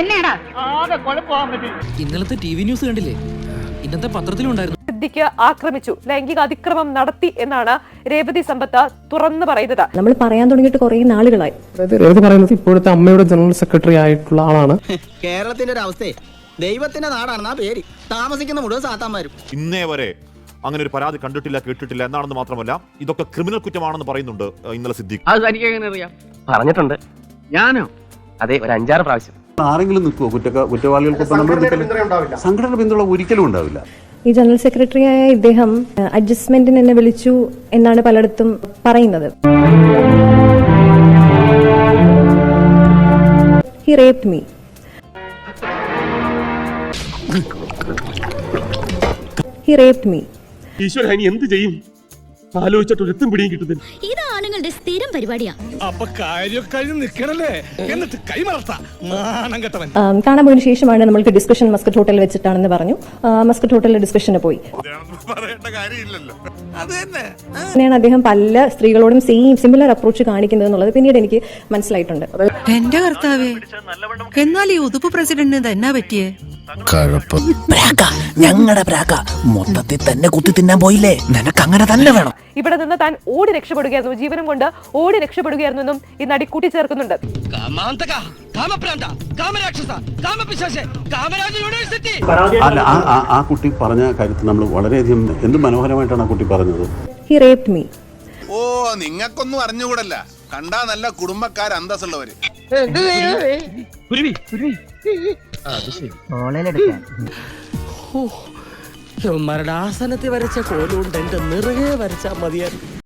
എന്നാടാ? ഇന്നലത്തെ T V news കണ്ടില്ലേ? ഇന്നത്തെ പത്രത്തിലുണ്ടായിരുന്നു. സിദ്ദിഖ് ആക്രമിച്ചു. ലൈംഗിക അതിക്രമം നടത്തി എന്നാണ് രേവതി സമ്പത്ത് തുറന്നു പറയുന്നത്. നമ്മൾ പറയാൻ തുടങ്ങിയിട്ട് കുറെ നാളുകളായി. അതായത് രേവതി പറയുന്നത് ഇപ്പോഴത്തെ അമ്മയുടെ ജനറൽ സെക്രട്ടറി ആയിട്ടുള്ള ആളാണ്. കേരളത്തിന്റെ ഒരു അവസ്ഥയെ ദൈവത്തിന്റെ നാടാണെന്നാ പേര്. താമസിക്കുന്ന മുഴുവൻ സാത്താന്മാരും. ഇന്നേ വരെ അങ്ങനെ ഒരു പരാതി കണ്ടിട്ടില്ല കേട്ടിട്ടില്ല എന്നാണെന്ന് മാത്രമല്ല ഇതൊക്കെ ക്രിമിനൽ കുറ്റമാണെന്ന് പറയുന്നുണ്ട് ഇന്നലെ സിദ്ധിക്ക് അത് തനിക്ക് എങ്ങനെ അറിയാം? പറഞ്ഞിട്ടുണ്ട്. ഞാനോ? അതെ ഒരു അഞ്ചാറ് പ്രാവശ്യം. ആരെങ്കിലും നിൽക്കുമോ കുറ്റ കുറ്റവാളികൾക്കൊപ്പം നമ്മൾ നിൽക്കില്ല സംഘടന പിന്തുണ ഒരിക്കലും ഉണ്ടാവില്ല. ഈ ജനറൽ സെക്രട്ടറി ആയ ഇദ്ദേഹം അഡ്ജസ്റ്റ്മെന്റിന് എന്നെ വിളിച്ചു എന്നാണ് പലയിടത്തും പറയുന്നത്. He raped me he raped me ഈശ്വര എന്ത് ചെയ്യും? ആലോചിച്ചിട്ട് ഒരെത്തും പിടിയും കിട്ടുന്നില്ല. ഇത് ആണുങ്ങളുടെ സ്ഥിരം പരിപാടിയാ. അപ്പൊ കാര്യമൊക്കെ നിക്കണല്ലേ? എന്നിട്ട് കൈമറത്ത നാണം കെട്ടവൻ. കാണാൻ പോയതിനു ശേഷമാണ് നമ്മൾക്ക് ഡിസ്കഷൻ മസ്കറ്റ് ഹോട്ടലിൽ വെച്ചിട്ടാണെന്ന് പറഞ്ഞു. മസ്കറ്റ് ഹോട്ടലിൽ ഡിസ്കഷന് പോയി. അങ്ങനെയാണ് അദ്ദേഹം പല സ്ത്രീകളോടും സെയിം സിമിലർ അപ്രോച്ച് കാണിക്കുന്നത് എന്നുള്ളത് പിന്നീട് എനിക്ക് മനസ്സിലായിട്ടുണ്ട്. എന്റെ കർത്താവേ എന്നാൽ ഈ ഉതുപ്പ് പ്രസിഡന്റിന് തന്നെ പറ്റിയേ? ഞങ്ങളുടെ പ്രാക്ക മൊത്തത്തിൽ തന്നെ കുത്തി തിന്നാൻ പോയില്ലേ? നിനക്ക് അങ്ങനെ തന്നെ വേണം. ഇവിടെ നിന്ന് താൻ ഓടി രക്ഷപ്പെടുകയായിരുന്നു. ജീവനം കൊണ്ട് ഓടി രക്ഷപ്പെടുകയായിരുന്നു എന്നും ഈ നടി കൂട്ടിച്ചേർക്കുന്നുണ്ട് അല്ല ആ ആ- ആ കുട്ടി പറഞ്ഞ കാര്യത്തിൽ നമ്മൾ വളരെയധികം എന്ത് മനോഹരമായിട്ടാണ് ആ കുട്ടി പറഞ്ഞത്? ഹി റേപ്പ് മീ ഓ നിങ്ങൾക്കൊന്നും അറിഞ്ഞുകൂടല്ല. കണ്ടാ നല്ല കുടുംബക്കാർ അന്തസ്സുള്ളവര് മരണാസനത്തിൽ വരച്ച കോലുകൊണ്ട് എന്റെ നിറയെ വരച്ചാൽ മതിയായിരുന്നു.